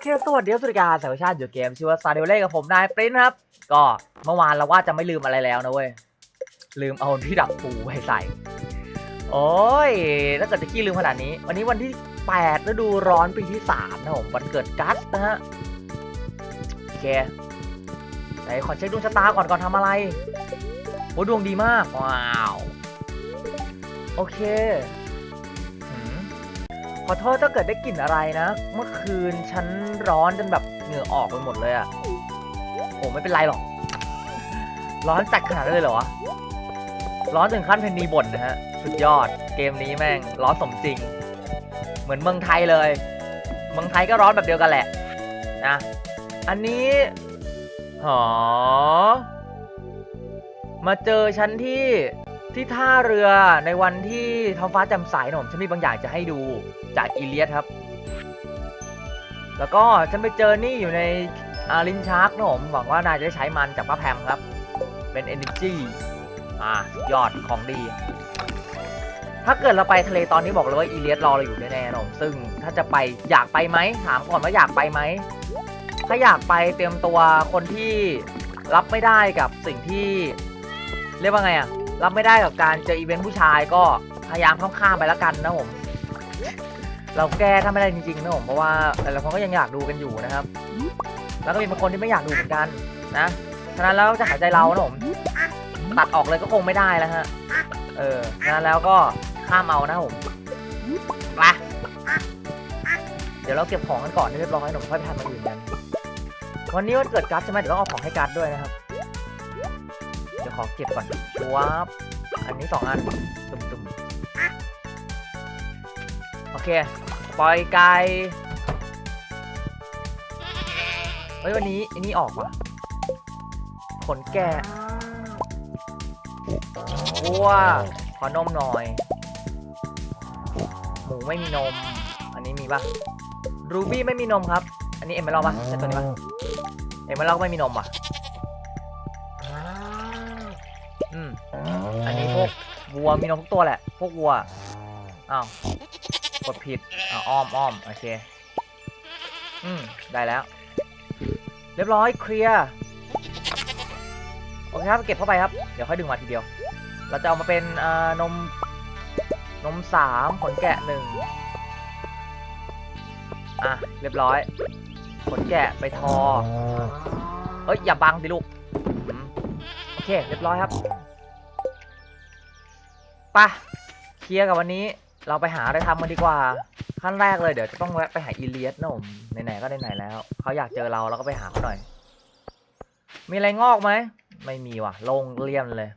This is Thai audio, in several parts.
เคสวัสดีครับสวัสดีการสวัสดีชาติอยู่เกมชื่อว่าซาเดลเล่กับผมนายปริ้นครับ ก็เมื่อวานเราว่าจะไม่ลืมอะไรแล้วนะเว้ย ลืมเอาที่ดักปูไปใส่ โอ้ยถ้าเกิดจะขี้ลืมขนาดนี้ วันนี้วันที่8ฤดูร้อนปีที่3นะผมวันเกิดกัสนะฮะโอเคไหนขอเช็คดวงชะตาก่อนก่อนทำอะไรโอ้ดวงดีมาก ว้าว โอเค อโทษถ้าเกิดได้กลิ่นอะไรนะ เมื่อคืนฉันร้อนจนแบบเหงื่อออกไปหมดเลยอะโอ้ไม่เป็นไรหรอก ร้อนจัดขนาดนั้นเลยเหรอวะ ร้อนถึงขั้นเพนนีบ่นนะฮะ สุดยอด เกมนี้แม่งร้อนสมจริง เหมือนเมืองไทยเลย เมืองไทยก็ร้อนแบบเดียวกันแหละ นะ อันนี้ หอ มาเจอฉันที่ ที่ท่าเรือในวันที่ท้องฟ้าแจ่มใสหนผมฉันมีบางอย่างจะให้ดูจากอีเลียสครับ แล้วก็ฉันไปเจอนี่อยู่ในอารินชาร์กนะผมหวังว่านายจะได้ใช้มันจากพระแพมครับ เป็น Energy อ่ายอดของดี ถ้าเกิดเราไปทะเลตอนนี้บอกเลยว่าอีเลียสรอเราอยู่แน่ๆนะผมซึ่งถ้าจะไปอยากไปไหมถามก่อนว่าอยากไปไหมถ้าอยากไปเตรียมตัวคนที่รับไม่ได้กับสิ่งที่ เรียกว่าไงอะ รับไม่ได้กับการเจออีเวนต์ผู้ชายก็พยายามข้ามข้ามๆไปแล้วกันนะผม เราแก้ถ้าไม่ได้จริงๆนะผมเพราะว่าหลายๆคนก็ยังอยากดูกันอยู่นะครับ แล้วก็มีบางคนที่ไม่อยากดูเหมือนกันนะฉะนั้นแล้วจะหายใจเรานะผมตัดออกเลยก็คงไม่ได้แล้วฮะ เออฉะนั้นแล้วก็ข้ามเอานะผมไปเดี๋ยวเราเก็บของกันก่อนให้เรียบร้อยหนุ่มค่อยไปทำมาอื่นกัน วันนี้วันเกิดการ์ดใช่ไหมเดี๋ยวต้องเอาของให้การ์ดด้วยนะครับ เดี๋ยวขอเก็บก่อนชัวบอันนี้สองอันตุ่มๆโอเค ปล่อยไก่เฮ้ยวันนี้อันนี้ออกว่ะขนแกะวัวขอนมหน่อย หมูไม่มีนม อันนี้มีปะรูบี้ไม่มีนมครับ อันนี้เอ็มเบลล์ปะใช่ตัวนี้ปะเอ็มเบลล์ก็ไม่มีนมว่ะ อันนี้พวกวัวมีนมทุกตัวแหละ พวกวัว อ้าว กดผิดอ้าวอ้อมอ้อมโอเค อืม ได้แล้ว เรียบร้อย เคลียร์ โอเคครับ เก็บเข้าไปครับ เดี๋ยวค่อยดึงมาทีเดียว เราจะเอามาเป็นอ่านม นมสามขนแกะหนึ่งอะ เรียบร้อย ขนแกะไปทอเฮ้ย อย่าบังดิลูก โอเค เรียบร้อยครับ ปะเคลียร์กับวันนี้เราไปหาอะไรทำกันดีกว่า ขั้นแรกเลยเดี๋ยวจะต้องแวะไปหาอีเลียสนะผมไหนๆก็ไหนๆแล้วเขาอยากเจอเราเราก็ไปหาเขาหน่อย มีอะไรงอกไหมไม่มีว่ะโล่งเลี่ยมเลย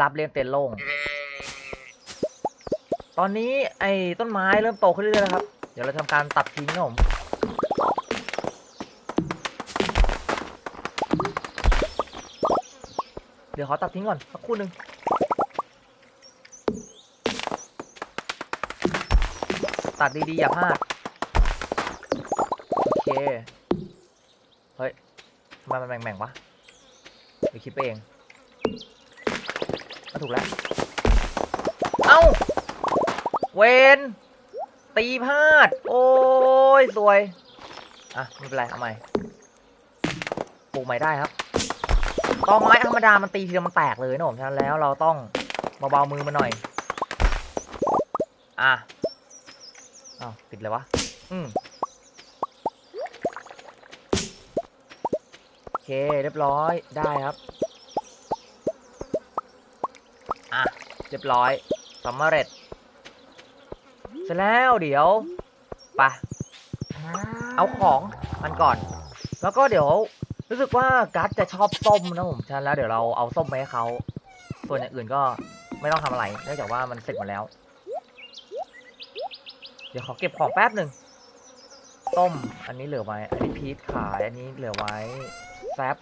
รับเลี่ยมเต็นโล่งตอนนี้ไอ้ต้นไม้เริ่มโตขึ้นเรื่อยๆแล้วครับ เดี๋ยวเราทำการตัดทิ้งนะผมเดี๋ยวขอตัดทิ้งก่อนสักครู่หนึ่ง ตัดดีๆ อย่าพลาด โอเค เฮ้ยทำไมมันแบ่งๆวะหรือคิดไปเองก็ถูกแล้ว เอ้า เวนตีพลาด โอ้ย สวย อะ ไม่เป็นไร เอาใหม่ ปลูกใหม่ได้ครับตอไม้ธรรมดา มันตีทีเดียวมันแตกเลยนะผมฉะนั้นแล้วเราต้องเบาๆมือมาหน่อย อะ อ้าวติดเลยวะ อืมโอเค เรียบร้อย ได้ครับ อะ เรียบร้อยสำเร็จเสร็จแล้วเดี๋ยวไปเอาของมันก่อน แล้วก็เดี๋ยวรู้สึกว่ากัสจะชอบส้มนะผมฉะนั้นแล้วเดี๋ยวเราเอาส้มไปให้เขาส่วนอย่างอื่นก็ไม่ต้องทำอะไรเนื่องจากว่ามันเสร็จหมดแล้ว ดี๋ยวขอเก็บของแป๊บหนึ่งส้ม อันนี้เหลือไว้ อันนี้พีชขาย อันนี้เหลือไว้แซบ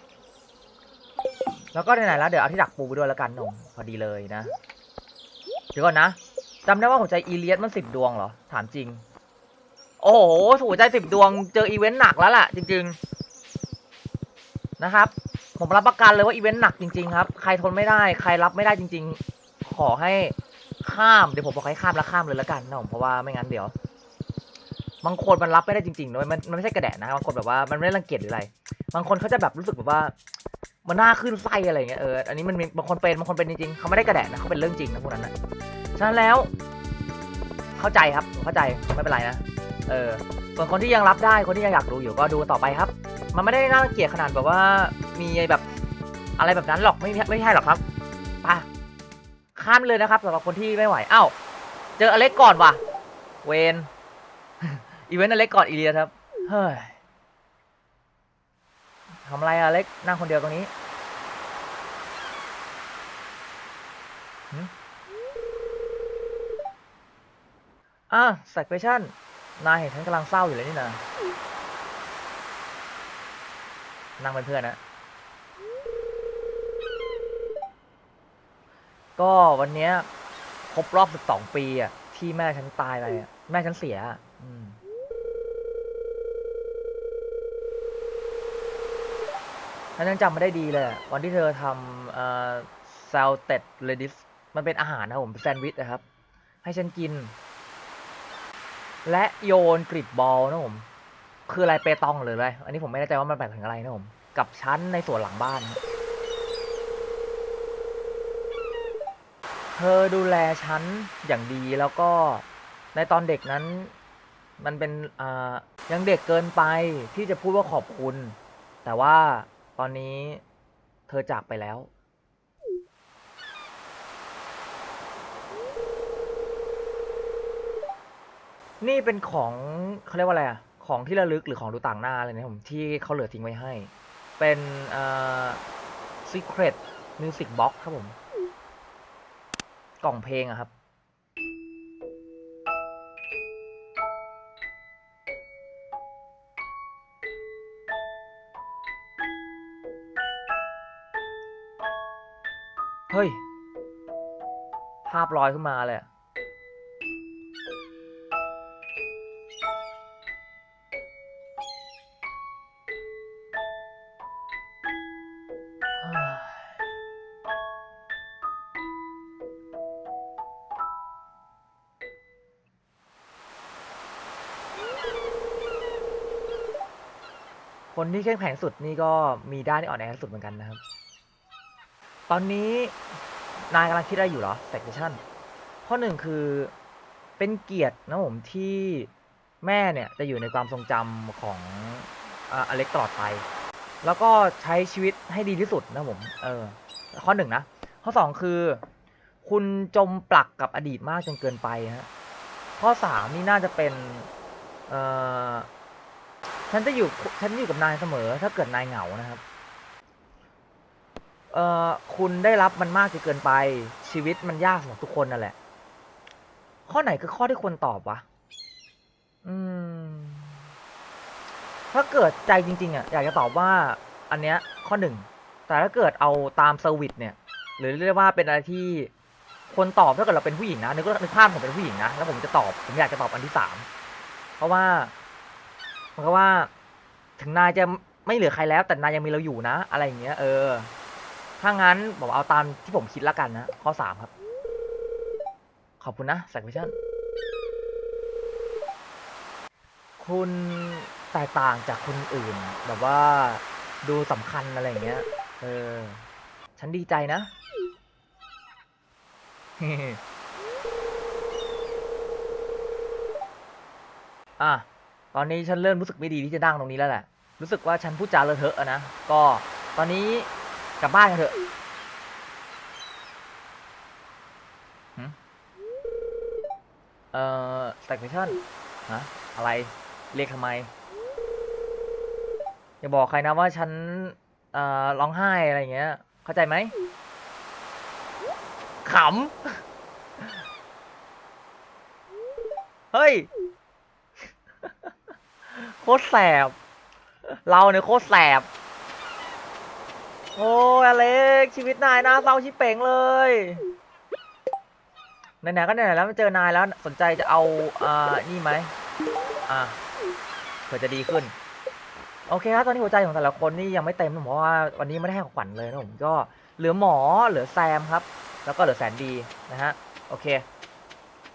แล้วก็ไหนๆแล้วเดี๋ยวเอาที่ดักปูไปด้วยแล้วกันหนุ่มพอดีเลยนะ เดี๋ยวก่อนนะจำได้ว่าหัวใจอีเลียสมันสิบดวงเหรอ ถามจริง โอ้โหหัวใจสิบดวงเจออีเวนต์หนักแล้วล่ะ จริง ๆ นะครับ ผมรับประกันเลยว่าอีเวนต์หนักจริง ๆ ครับ ใครทนไม่ได้ ใครรับไม่ได้จริง ๆ ขอให้ ข้าม เดี๋ยวผมบอกให้ข้ามแล้วข้ามเลยแล้วกันนะผมเพราะว่าไม่งั้นเดี๋ยว บางคนมันรับไม่ได้จริงๆนะมันมันไม่ใช่กระแดะนะบางคนแบบว่ามันไม่ได้รังเกียจหรืออะไร บางคนเขาจะแบบรู้สึกแบบว่า มันน่าขึ้นไส้อะไรเงี้ยเอออันนี้มันมีบางคนเป็นบางคนเป็นจริงๆเขาไม่ได้กระแดะนะเขาเป็นเรื่องจริงนะพวกนั้นนะฉะนั้นแล้ว เข้าใจครับเข้าใจไม่เป็นไรนะเออส่วนคนที่ยังรับได้คนที่ยังอยากดูอยู่ก็ดูต่อไปครับ มันไม่ได้น่ารังเกียจขนาดแบบว่ามีแบบอะไรแบบนั้นหรอกไม่ไม่ใช่หรอกครับ ข้ามเลยนะครับสำหรับคนที่ไม่ไหวอ้าวเจออเล็กก่อนว่ะ เวนอีเวนต์อเล็กก่อนอีเลียครับ เฮ้ยทำไรอเล็กนั่งคนเดียวตรงนี้อะแซกเ a ชั่น นายเห็นฉันกำลังเศร้าอยู่เลยนี่นะนั่งเป็นเพื่อนนะ ก็วันเนี้ยครบรอบ12ปีอะที่แม่ฉันตายไปอะแม่ฉันเสียอะอืม ฉันยังจำไม่ได้ดีเลยอะวันที่เธอทำเอ่อซลเต็ดเลดิสมันเป็นอาหารนะผมเป็นแซนด์วิชนะครับ ให้ฉันกิน และโยนกริดบอลนะผม คืออะไรเปตองหรืออะไร อันนี้ผมไม่แน่ใจว่ามันแปลถึงอะไรนะผม กับชั้นในสวนหลังบ้าน เธอดูแลฉันอย่างดีแล้วก็ในตอนเด็กนั้น มันเป็นยังเด็กเกินไปที่จะพูดว่าขอบคุณ แต่ว่าตอนนี้เธอจากไปแล้ว นี่เป็นของเขาเรียกว่าอะไรอะของที่ระลึกหรือของดูต่างหน้าเลยนะผมที่เขาเหลือทิ้งไว้ให้ เป็นเอ่อ secret music box ครับผม กล่องเพลงอะครับ เฮ้ย ภาพลอยขึ้นมาเลยอะ คนที่เข้มแข็งสุดนี่ก็มีด้านที่อ่อนแอที่สุดเหมือนกันนะครับ ตอนนี้นายกำลังคิดอะไรอยู่เหรอ s ซ c t i o n ข้อหนึ่งคือเป็นเกียรตินะผมที่แม่เนี่ยจะอยู่ในความทรงจำของอ่าอเล็กตลอดไป แล้วก็ใช้ชีวิตให้ดีที่สุดนะผม เออ ข้อหนึ่งนะ ข้อสองคือ คุณจมปลักกับอดีตมากจนเกินไปฮะ ข้อสามนี่น่าจะเป็น เอ่อ ฉันจะอยู่ฉันอยู่กับนายเสมอ ถ้าเกิดนายเหงานะครับ เอ่อคุณได้รับมันมากจนเกินไป ชีวิตมันยากสำหรับทุกคนนั่นแหละ ข้อไหนคือข้อที่ควรตอบวะอืม ถ้าเกิดใจจริง ๆอะอยากจะตอบว่า อันเนี้ย ข้อหนึ่งแต่ถ้าเกิดเอาตามเซอร์วิสเนี่ย หรือเรียกว่าเป็นอะไรที่คนตอบถ้าเกิดเราเป็นผู้หญิงนะนึกว่านึกภาพผมเป็นผู้หญิงนะแล้วผมจะตอบผมอยากจะตอบอันที่สามเพราะว่า มันก็ว่า ถึงนายจะไม่เหลือใครแล้ว แต่นายยังมีเราอยู่นะ อะไรอย่างเงี้ย เออ ถ้างั้นผมเอาตามที่ผมคิดแล้วกันนะ ข้อสามครับ ขอบคุณนะสักวิชั่นคุณแตกต่างจากคนอื่น แบบว่าดูสำคัญอะไรอย่างเงี้ย เออ ฉันดีใจนะ อะ ตอนนี้ฉันเริ่มรู้สึกไม่ดีที่จะนั่งตรงนี้แล้วแหละ รู้สึกว่าฉันพูดจาเลอะเทอะนะ ก็ตอนนี้กลับบ้านกันเถอะเอ่อ stagnation ฮะอะไร เรียกทำไม อย่าบอกใครนะว่าฉันเอ่อร้องไห้อะไรอย่างเงี้ย เข้าใจไหมขำ เฮ้ย โคตรแสบ เราเนี่ยโคตรแสบ โอ้ยอเล็กชีวิตนายน่าเศร้าชิบเป่งเลยไหนๆก็ไหนๆแล้วมาเจอนายแล้วสนใจจะเอาอ่านี่ไหมอ่าเผื่อจะดีขึ้น โอเคครับตอนนี้หัวใจของแต่ละคนนี่ยังไม่เต็มนะเพราะว่าวันนี้ไม่ได้ให้ของขวัญเลยนะผมก็เหลือหมอเหลือแซมครับ แล้วก็เหลือแสนดีนะฮะโอเค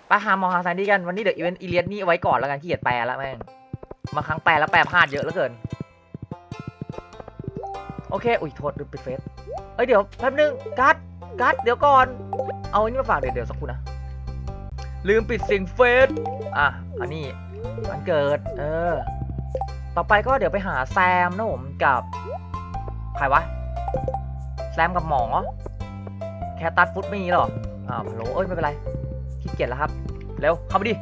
ไปหาหมอหาแซนดีกันวันนี้เดี๋ยวอีเวนต์อีเลียนนี่ไว้ก่อนแล้วกันขี้เกียจแปลแล้วแม่ง บางครั้งแปลแล้วแปลพลาดเยอะเหลือเกิน โอเค อุ้ยโทษลืมปิดเฟซเอ้ยเดี๋ยวแป๊บนึงกัดกัดเดี๋ยวก่อน เอาอันนี้มาฝากเดี๋ยวเดี๋ยวสักครู่นะ ลืมปิดสิ่งเฟซอะ อันนี้วันเกิด เออ ต่อไปก็เดี๋ยวไปหาแซมนะผมกับใครวะ แซมกับหมอแคตัดฟุตไม่มีหรออ้าวโหลเอ้ยไม่เป็นไรขี้เกียจแล้วครับ เร็วเข้าไปดิ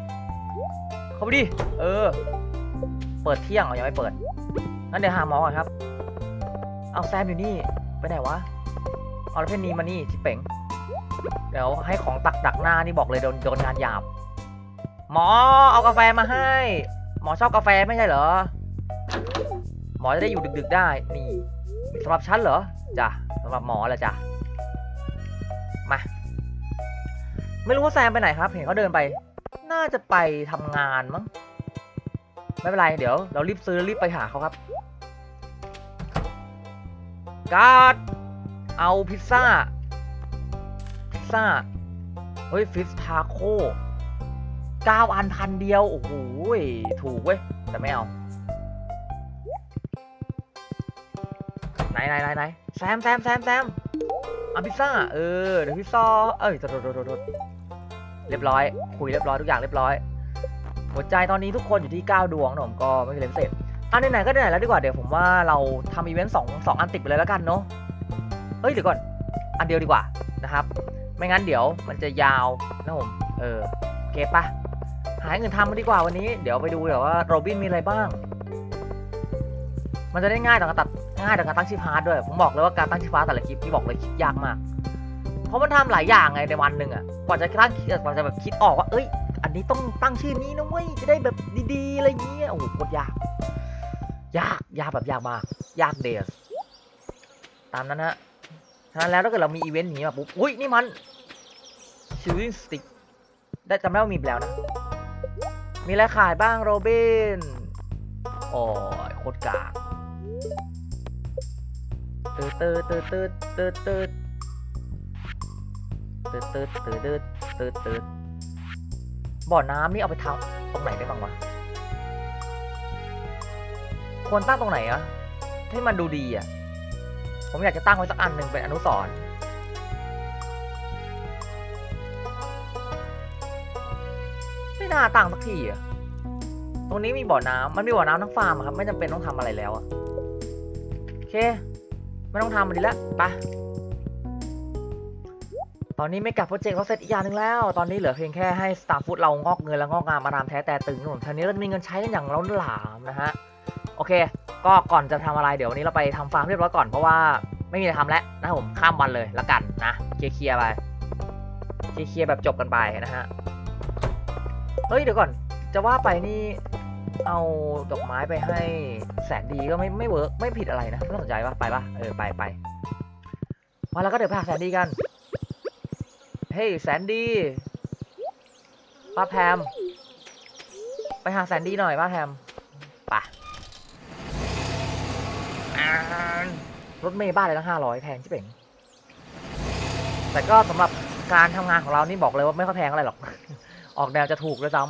เข้าไปดิ เออ เปิดเที่ยงเหรอยังไม่เปิด งั้นเดี๋ยวหาหมอก่อนครับ เอาแซมอยู่นี่ ไปไหนวะ เอาแล้วเพนนีมานี่ที่เป๋งเดี๋ยวให้ของตักดักหน้านี่บอกเลยโดนโดนงานหยาบ หมอเอากาแฟมาให้ หมอชอบกาแฟไม่ใช่เหรอ หมอจะได้อยู่ดึกๆได้ นี่สำหรับฉันเหรอ จ้ะสำหรับหมอแหละจ้ะ มา ไม่รู้ว่าแซมไปไหนครับ เห็นเขาเดินไป น่าจะไปทำงานมั้ง ไม่เป็นไร เดี๋ยวเรารีบซื้อรีบไปหาเขาครับ การ์ดเอาพิซซ่า พิซซ่า เฮ้ย ฟิสทาโคเก้าอันพันเดียว โอ้โหถูกเว้ย แต่ไม่เอา ไหนไหนไหนไหนแซมแซมแซมแซมเอาพิซซ่า เออ เดี๋ยวพิซซ่า เอ้ยโทษโทษโทษโทษเรียบร้อย คุยเรียบร้อย ทุกอย่างเรียบร้อย หัวใจตอนนี้ทุกคนอยู่ที่ 9 ดวงนะผมก็ไม่มีเลนเสร็จอันไหนๆก็ไหนแล้วดีกว่าเดี๋ยวผมว่าเราทำอีเวนต์สองสองอันติดไปเลยแล้วกันเนาะเอ้ยเดี๋ยวก่อนอันเดียวดีกว่านะครับ ไม่งั้นเดี๋ยวมันจะยาวนะผมเออโอเคปะหาเงินทำมาดีกว่าวันนี้ เดี๋ยวไปดูเดี๋ยวว่าโรบินมีอะไรบ้าง มันจะได้ง่ายต่อการตัดง่ายต่อการตั้งชื่อพาร์ทด้วยผมบอกเลยว่าการตั้งชื่อพาร์ทแต่ละคลิปที่บอกเลยคิดยากมาก เพราะมันทำหลายอย่างไงในวันหนึ่งอะกว่าจะตั้งกว่าจะแบบคิดออกว่าเอ้ย อันนี้ต้องตั้งชื่อนี้นะเว้ยจะได้แบบดีๆอะไรเงี้ยโอ้โหโคตรยากยากยากแบบยากมาก ยากเดสตามนั้นฮะฉะนั้นแล้วถ้าเกิดเรามีอีเวนต์อย่างนี้มาปุ๊บอุ้ยนี่มันชิลลิ่งสติ๊กได้จำได้ว่ามีไปแล้วนะ มีอะไรขายบ้างโรบินโอ้ยโคตรกากตืดตืดตืดตืดตืดตืดตืดตืดตืดตืดตืดตืด บ่อน้ำนี่เอาไปทำตรงไหนได้บ้างวะควรตั้งตรงไหนอะให้มันดูดีอะผมอยากจะตั้งไว้สักอันหนึ่งเป็นอนุสรณ์ไม่น่าตั้งสักทีอะตรงนี้มีบ่อน้ำมันมีบ่อน้ำทั้งฟาร์มอะครับ ไม่จำเป็นต้องทำอะไรแล้วอะโอเค ไม่ต้องทำมันดีแล้วไป ตอนนี้ไม่กลับโปรเจกต์เราเสร็จอีกอย่างหนึ่งแล้ว ตอนนี้เหลือเพียงแค่ให้ Star Food เรางอกเงินและงอกงามมารามแท้แต่ตึงหนุนทีนี้เรามีเงินใช้กันอย่างล้นหลามนะฮะ โอเค ก็ก่อนจะทำอะไรเดี๋ยววันนี้เราไปทำฟาร์มเรียบร้อยก่อนเพราะว่าไม่มีอะไรทำแล้วนะผมข้ามวันเลยละกันนะเคลียร์ไปเคลียร์แบบจบกันไปนะฮะ เฮ้ยเดี๋ยวก่อนจะว่าไปนี่เอาดอกไม้ไปให้แสนดีก็ไม่ไม่เวิร์กไม่ผิดอะไรนะไม่ต้องสนใจปะไปปะเออไปไปมาแล้วก็เดี๋ยวไปหาแสนดีกัน เฮ้ยแสนดีป้าแพม ไปหาแสนดีหน่อยป้าแพมปอ่ารถเมย์บ้านเลยตั้งห้าร้อยแพงชิบเป่งแต่ก็สำหรับการทำงานของเรานี่บอกเลยว่าไม่ค่อยแพงอะไรหรอก ออกแนวจะถูกด้วยซ้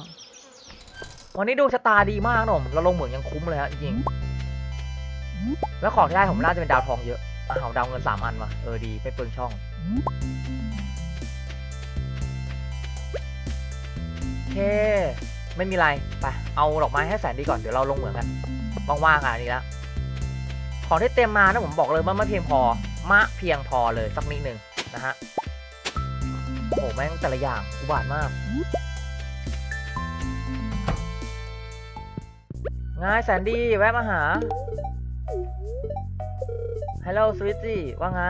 ำวันนี้ดูชะตาดีมากนะผมเราลงเหมืองยังคุ้มเลยฮะจริงแล้วของที่ได้ผมน่าจะเป็นดาวทองเยอะอะเอาดาวเงินสามอันมาเออดีไม่เปลืองช่อง ไม่มีไรไปเอาดอกไม้ให้แสนดีก่อนเดี๋ยวเราลงเหมืองกันว่างๆอะนนี้แล้วของที่เต็มมานะผมบอกเลยว่าไม่เพียงพอมะเพียงพอเลยสักนิดหนึ่งนะฮะโอ้แม่งแต่ละอย่างอุบาทมาก ง่ายแสนดีแวะมาหาฮัลโหลสวิตจี้ว่าไง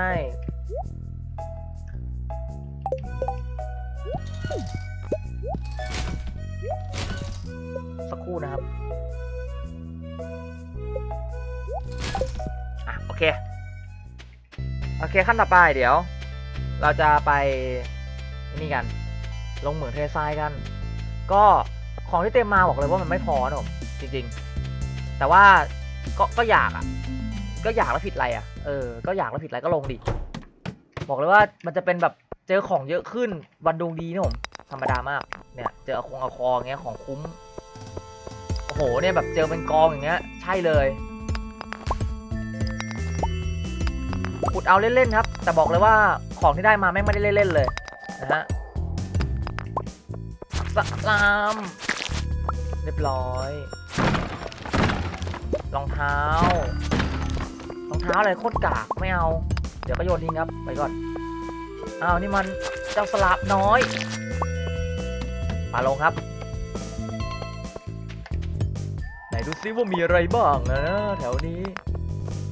สักครู่นะครับ อะ โอเค โอเคขั้นต่อไปเดี๋ยว เราจะไปนี่กัน ลงเหมืองเททรายกัน ก็ของที่เต็มมาบอกเลยว่ามันไม่พอนะผมจริง ๆ แต่ว่าก็ก็อยากอะ ก็อยากแล้วผิดอะไรอะ เออ ก็อยากแล้วผิดอะไรก็ลงดิ บอกเลยว่ามันจะเป็นแบบ เจอของเยอะขึ้นวันดวงดีนะผมธรรมดามาก เนี่ยเจออาคงอาคออย่างเงี้ยของคุ้มโอ้โหเนี่ยแบบเจอเป็นกองอย่างเงี้ยใช่เลยขุดเอาเล่นๆครับ แต่บอกเลยว่าของที่ได้มาแม่งไม่ได้เล่นๆเลยนะฮะสลามเรียบร้อยรองเท้ารองเท้าอะไรโคตรกากไม่เอา เดี๋ยวก็โยนทิ้งครับไปก่อน อ้าวนี่มันเจ้าสลาบน้อยมาลงครับ ไหนดูซิว่ามีอะไรบ้างนะแถวนี้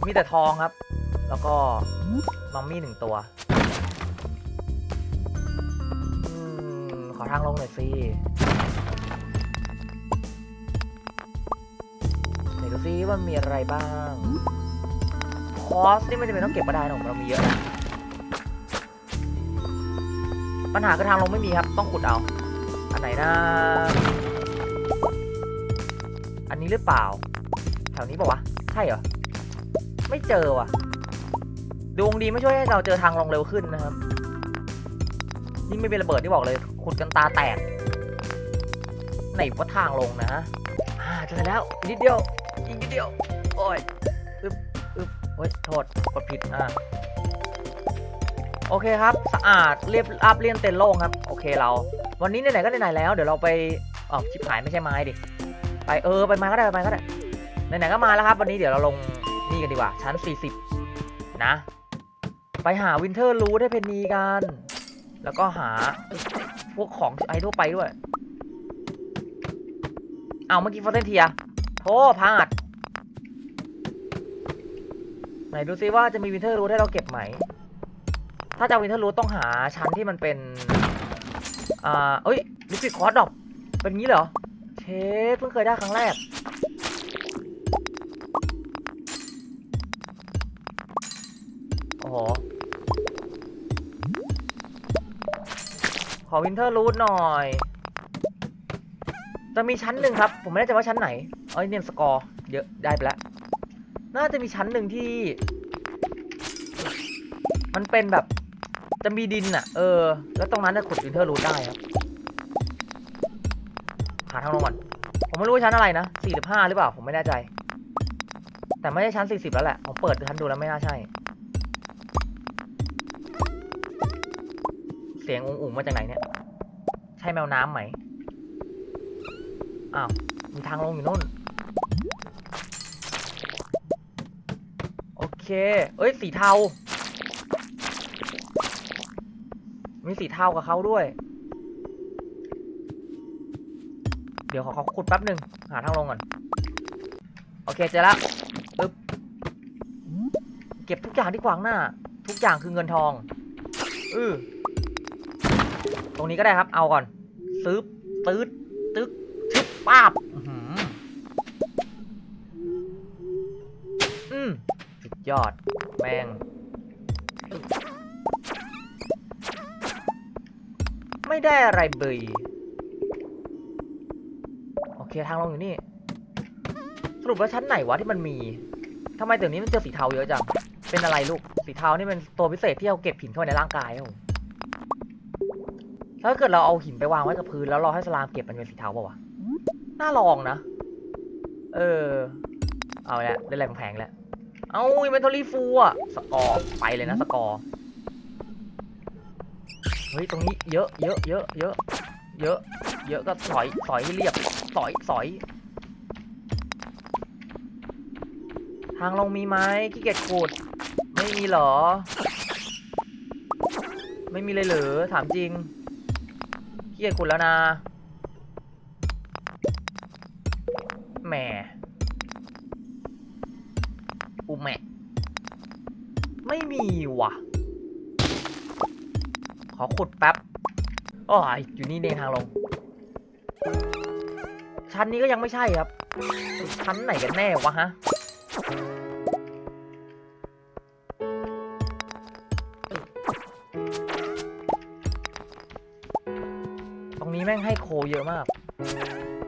มีแต่ทองครับ แล้วก็มัมมี่หนึ่งตัวอขอทางลงหน่อยสิไหนดูซิว่ามีอะไรบ้าง คอสนี่ไม่จำเป็นต้องเก็บก็ได้นะผมเรามีเยอะนะ ปัญหาคือทางลงไม่มีครับ ต้องขุดเอา อันไหนนะ อันนี้หรือเปล่า แถวนี้บอกว่าวะใช่เหรอ ไม่เจอว่ะ ดวงดีไม่ช่วยให้เราเจอทางลงเร็วขึ้นนะครับ ยิ่งไม่เป็นระเบิดที่บอกเลย ขุดกันตาแตก ไหนว่าทางลงนะอ่าเจอแล้วนิดเดียว อีกนิดเดียว โอ้ยอึบอึบเฮ้ย โทษ กดผิด อ่า โอเคครับ สะอาดเรียบราบเรียนเต็นโล่งครับ โอเคเรา วันนี้ไหนๆก็ไหนๆแล้ว เดี๋ยวเราไปอ๋อชิบหายไม่ใช่ไม้ดิ ไปเออไปม้ก็ได้ไปก็ได้ ไหนๆก็มาแล้วครับ วันนี้เดี๋ยวเราลงนี่กันดีกว่า ชั้น 40 นะ ไปหาวินเทอร์รูทให้เพนนีกัน แล้วก็หาพวกของไอทั่วไปด้วย เอาเมื่อกี้ฟอเซนเทียโทษพลาด ไหนดูซิว่าจะมีวินเทอร์รูทให้เราเก็บไหม ถ้าจะวินเทอร์รูทต้องหาชั้นที่มันเป็นอ่าเอ้ยลิฟิคอร์ดดอกเป็นงี้เหรอเชฟเพิ่งเคยได้ครั้งแรกโอ้โหขอวินเทอร์รูทหน่อย จะมีชั้นหนึ่งครับ ผมไม่แน่ใจว่าชั้นไหน เอ้ยเนี่ยสกอร์เยอะได้ไปแล้วน่าจะมีชั้นหนึ่งที่ มันเป็นแบบ จะมีดินอะเออ แล้วตรงนั้นจะขุดวินเทอร์รูทได้ครับหาทางลงก่อนผมไม่รู้ว่าชั้นอะไรนะสี่หรือห้าหรือเปล่า ผมไม่แน่ใจ แต่ไม่ใช่ชั้นสี่สิบแล้วแหละ ผมเปิดชั้นดูแล้วไม่น่าใช่ เสียงอุ๋งๆมาจากไหนเนี่ย ใช่แมวน้ำไหม อ้าว มีทางลงอยู่นู่น โอเค เอ้ย สีเทา มีสีเทากับเขาด้วย เดี๋ยวขอเขอขุดแป๊บหนึ่งหาทางลงก่อน โอเคเจอแล้วปึ๊บเก็บทุกอย่างที่ขวางหน้า ทุกอย่างคือเงินทองอือตรงนี้ก็ได้ครับ เอาก่อน ซื้อตืดตึกชึบป้าบอือหืออืมสุดยอด แม่ง ไม่ได้อะไรเบยโอเคทางลงอยู่นี่ สรุปว่าชั้นไหนวะที่มันมีทำไมเดี๋ยวนี้มันเจอสีเทาเยอะจัง เป็นอะไรลูก สีเทานี่เป็นตัวพิเศษที่เอาเก็บหินเข้าไปในร่างกายครับผมถ้าเกิดเราเอาหินไปวางไว้กับพื้นแล้วรอให้สลามเก็บมันเป็นสีเทาป่าวะ น่าลองนะ เออ เอาละได้แรงแพงแล้ว เอาอินเวนทอรี่ฟูอะสกอร์ไปเลยนะสกอร์ ฮ้ยตรงนี้เยอะเยอะเยอะเยอะเยอะ เยอะก็สอยสอยให้เรียบสอยสอย ทางลงมีไหมขี้เกียจขุดไม่มีหรอ ไม่มีเลยเหรอถามจริงขี้เกียจขุดแล้วนะ ขอขุดแป๊บอ๋ออยู่นี่เองทางลง ชั้นนี้ก็ยังไม่ใช่ครับ ชั้นไหนกันแน่วะฮะ ตรงนี้แม่งให้โคเยอะมาก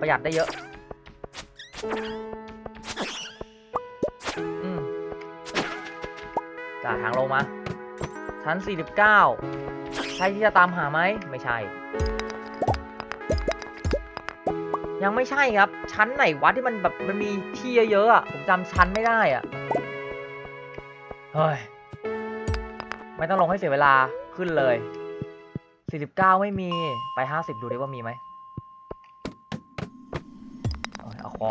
ประหยัดได้เยอะอืมจ่าทางลงมา ชั้น 49 ใช่ที่จะตามหาไหมไม่ใช่ ยังไม่ใช่ครับ ชั้นไหนวะที่มันแบบมันมีที่เยอะๆอะผมจำชั้นไม่ได้อะเฮ้ยไม่ต้องลงให้เสียเวลาขึ้นเลย 49 ไม่มีไป 50 ดูดิว่ามีไหมอ้ยอะคอ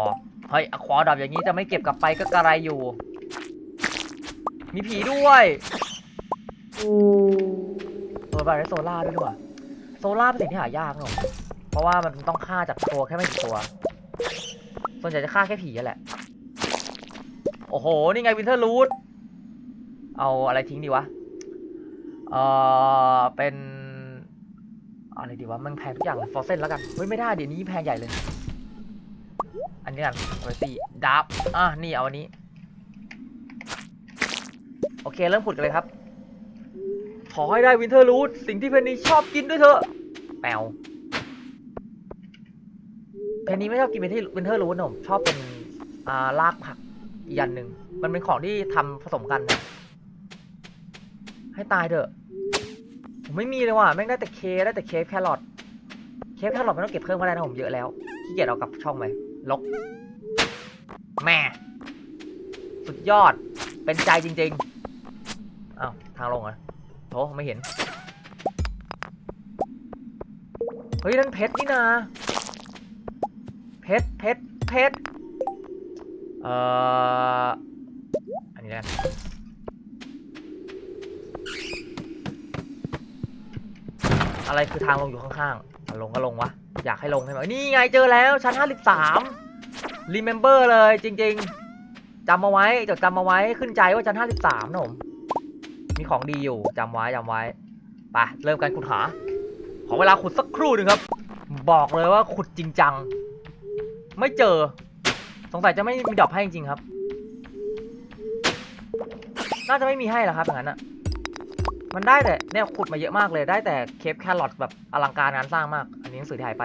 เฮ้ยอะคอดับอย่างนี้จะไม่เก็บกลับไปก็กระไรอยู่ มีผีด้วย ออบาร์โซล่าด้วยด้วยว่ะโซล่าเป็นสิ่งที่หายากเนอะเพราะว่ามันต้องฆ่าจากตัวแค่ไม่กี่ตัว ส่วนใหญ่จะฆ่าแค่ผีนั่แหละ โอ้โห นี่ไงวินเทอร์รูทเอาอะไรทิ้งดีวะ เออเป็นอะไรดีวะ มันแพงทุกอย่างเลยฟอร์เซนแล้วกัน เฮ้ย ไม่ได้ เดี๋ยวนี้แพงใหญ่เลย อันนี้กันโอซีดับอะ นี่เอาอันนี้ โอเค เริ่มขุดกันเลยครับ อให้ได้วินเทอร์รูทสิ่งที่เพนนีชอบกินด้วยเถอะแปวเพนนีไม่ชอบกินวินเทอร์วินเทอร์รูทผมชอบเป็นอ่ารากผักอีกอันหนึ่งมันเป็นของที่ทำผสมกันนะให้ตายเถอะผมไม่มีเลยว่ะแม่งได้แต่เคได้แต่เคฟแครอทเคฟแครอทไม่ต้องเก็บเพิ่มก็ได้นะผมเยอะแล้วขี้เกียจเอากลับช่องไปลกแม่สุดยอดเป็นใจจริงๆอ้าวทางลงเหรอ โถไม่เห็น เฮ้ย นั่นเพชรนี่นา เพชรเพชรเพชรเอ่อ อันนี้แล้วอะไรคือทางลงอยู่ข้างๆลงก็ลงวะ อยากให้ลงใช่ไหมนี่ไงเจอแล้วชั้น 53 remember เลยจริง ๆจำมาไว้จดจำมาไว้ขึ้นใจว่าชั้น 53 นะผม มีของดีอยู่จำไว้จำไว้ไปเริ่มการขุดหา ขอเวลาขุดสักครู่หนึ่งครับ บอกเลยว่าขุดจริงจัง ไม่เจอ สงสัยจะไม่มีดอกให้จริงๆครับ น่าจะไม่มีให้หรอครับอย่างนั้นอะมันได้แต่เนี่ยขุดมาเยอะมากเลยได้แต่เคปแครอทแบบอลังการงานสร้างมาก อันนี้หนังสือที่ายไป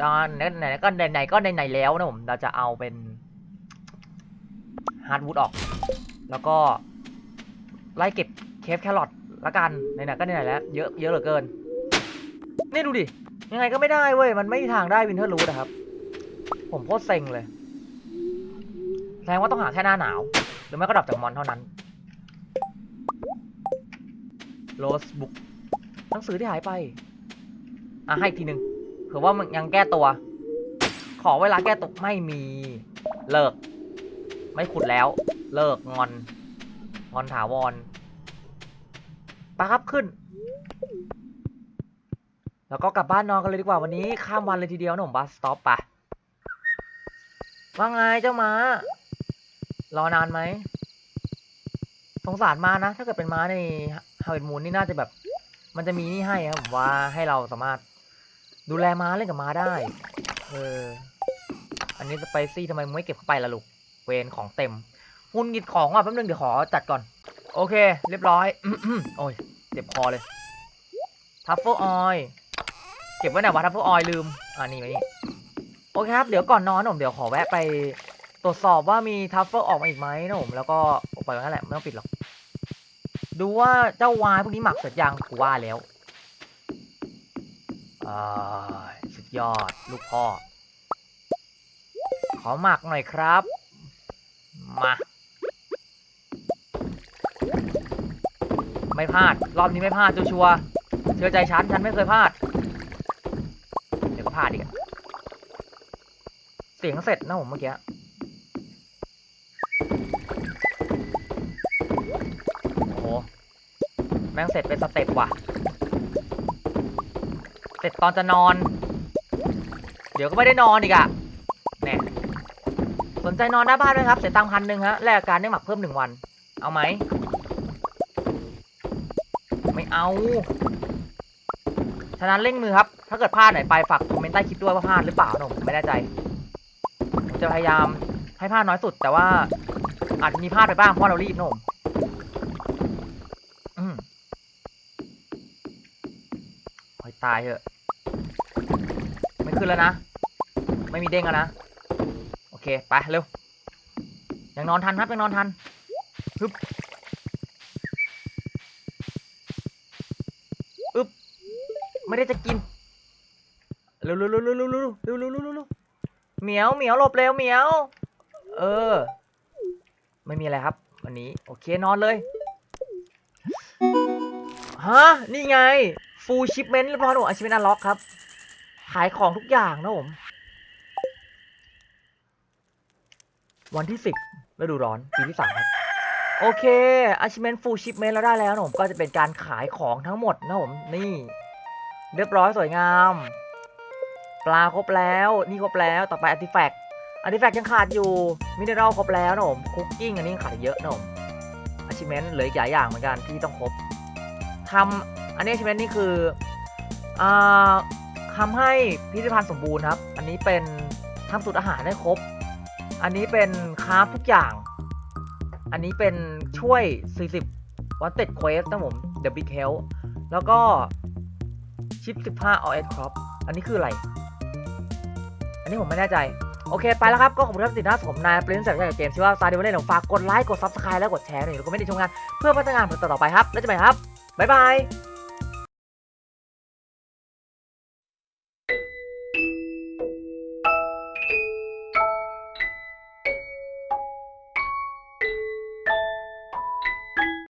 ดอนไหนก็ไหนๆก็ไหนๆแล้วนะผมเราจะเอาเป็นฮาร์ดวูดออก แล้วก็ ไล่เก็บเคปแครอทละกันไหนๆก็ไหนๆแล้ว เยอะเยอะเหลือเกิน นี่ดูดิ ยังไงก็ไม่ได้เว้ย มันไม่มีทางได้วินเทอร์รูทนะครับ ผมโคตรเซ็งเลย แสดงว่าต้องหาแค่หน้าหนาว หรือไม่ก็ดับจากมอนเท่านั้นโรสบุ๊กหนังสือที่หายไป อะ ให้อีกทีหนึ่งเผื่อว่ามันยังแก้ตัว ขอเวลาแก้ตัวไม่มี เลิก ไม่ขุดแล้ว เลิกงอน งอนถาวรไปครับขึ้น แล้วก็กลับบ้านนอนกันเลยดีกว่าวันนี้ข้ามวันเลยทีเดียวหนะผมบัสสต็อปปะว่าไงเจ้าม้า รอนานไหม สงสารม้านะ ถ้าเกิดเป็นม้าในฮาวเวิดมูนนี่น่าจะแบบ มันจะมีนี่ให้ครับผมว่าให้เราสามารถดูแลม้าเล่นกับม้าได้ เออ อันนี้สไปซี่ทำไมมึงไม่เก็บเข้าไปล่ะลูก เวนของเต็ม หุ่นหงิดของอะแป๊บนึงเดี๋ยวขอจัดก่อน โอเค เรียบร้อยโอ้ยเจ็บคอเลยทัฟเฟิลออยเก็บไว้ไหนวะทัฟเฟิลออยลืมอ่านี่ไว้นี่โอเคครับเดี๋ยวก่อนนอนนะผมเดี๋ยวขอแวะไปตรวจสอบว่ามีทัฟเฟิลออกมาอีกไหมนะผมแล้วก็ปล่อยไว้นั่นแหละไม่ต้องปิดหรอกดูว่าเจ้าวายพวกนี้หมักเสร็จยังกูว่าแล้วอ่าสุดยอดลูกพ่อ ขอหมักหน่อยครับ มา ไม่พลาด รอบนี้ไม่พลาดชัวร์เชื่อใจฉัน ฉันไม่เคยพลาด เดี๋ยวก็พลาดอีกอะเสียงเสร็จนะผมเมื่อกี้โอ้โห แม่งเสร็จเป็นสเต็ปว่ะ เสร็จตอนจะนอน เดี๋ยวก็ไม่ได้นอนอีกอะแน่สนใจนอนหน้าบ้านไหมครับ เสียตังค์พันหนึ่งฮะ แลกกับการได้หมักเพิ่มหนึ่งวัน เอาไหม เอา ฉะนั้นเร่งมือครับ ถ้าเกิดพลาดไหนไปฝากคอมเมนต์ใต้คลิปด้วยว่าพลาดหรือเปล่านะผมไม่แน่ใจ จะพยายามให้พลาดน้อยสุด แต่ว่าอาจจะมีพลาดไปบ้างเพราะเรารีบนมอืมโอ้ยตายเถอะ ไม่ขึ้นแล้วนะ ไม่มีเด้งแล้วนะ โอเค ไปเร็ว ยังนอนทันครับ ยังนอนทันฮึบ ไม่ได้จะกินเร็วเร็วเร็วเร็วเร็วเร็วเร็วเร็วเร็วเร็วเหมียวเหมียวหลบเร็วเหมียว เออ ไม่มีอะไรครับ วันนี้ โอเคนอนเลยฮะนี่ไงฟูลชิปเมนต์เรียบร้อยหนูอาชิเมนต์อันล็อกครับ ขายของทุกอย่างนะผม วันที่สิบฤดูร้อน ปีที่สามครับโอเค achievement full shipment แล้วได้แล้วนะผมก็จะเป็นการขายของทั้งหมดนะผมนี่ เรียบร้อยสวยงาม ปลาครบแล้ว นี่ครบแล้วต่อไป artifact artifact ยังขาดอยู่ mineral ครบแล้วนะผม cooking อันนี้ขาดเยอะนะผม achievement เหลืออีกหลายอย่างเหมือนกันที่ต้องครบทำอันนี้ achievement นี่คืออ่าทำให้พิพิธภัณฑ์สมบูรณ์ครับ อันนี้เป็นทำสูตรอาหารได้ครบ อันนี้เป็นคราฟทุกอย่าง อันนี้เป็นช่วย 40 Wanted Quest นะผม The Big Help แล้วก็ ชิป15 All Ed Crop อันนี้คืออะไร อันนี้ผมไม่แน่ใจ โอเคไปแล้วครับ ก็ขอบคุณที่ติดหน้าผมนายปรินซ์จากเกมชื่อว่าซาดิวเล่นฝากกดไลค์กดซับสไครต์และกดแชร์หน่อยแล้วก็ไม่ได้ชมงาน เพื่อพัฒนาผลต่อไปครับ แล้วเจะไปครับบ๊ายบาย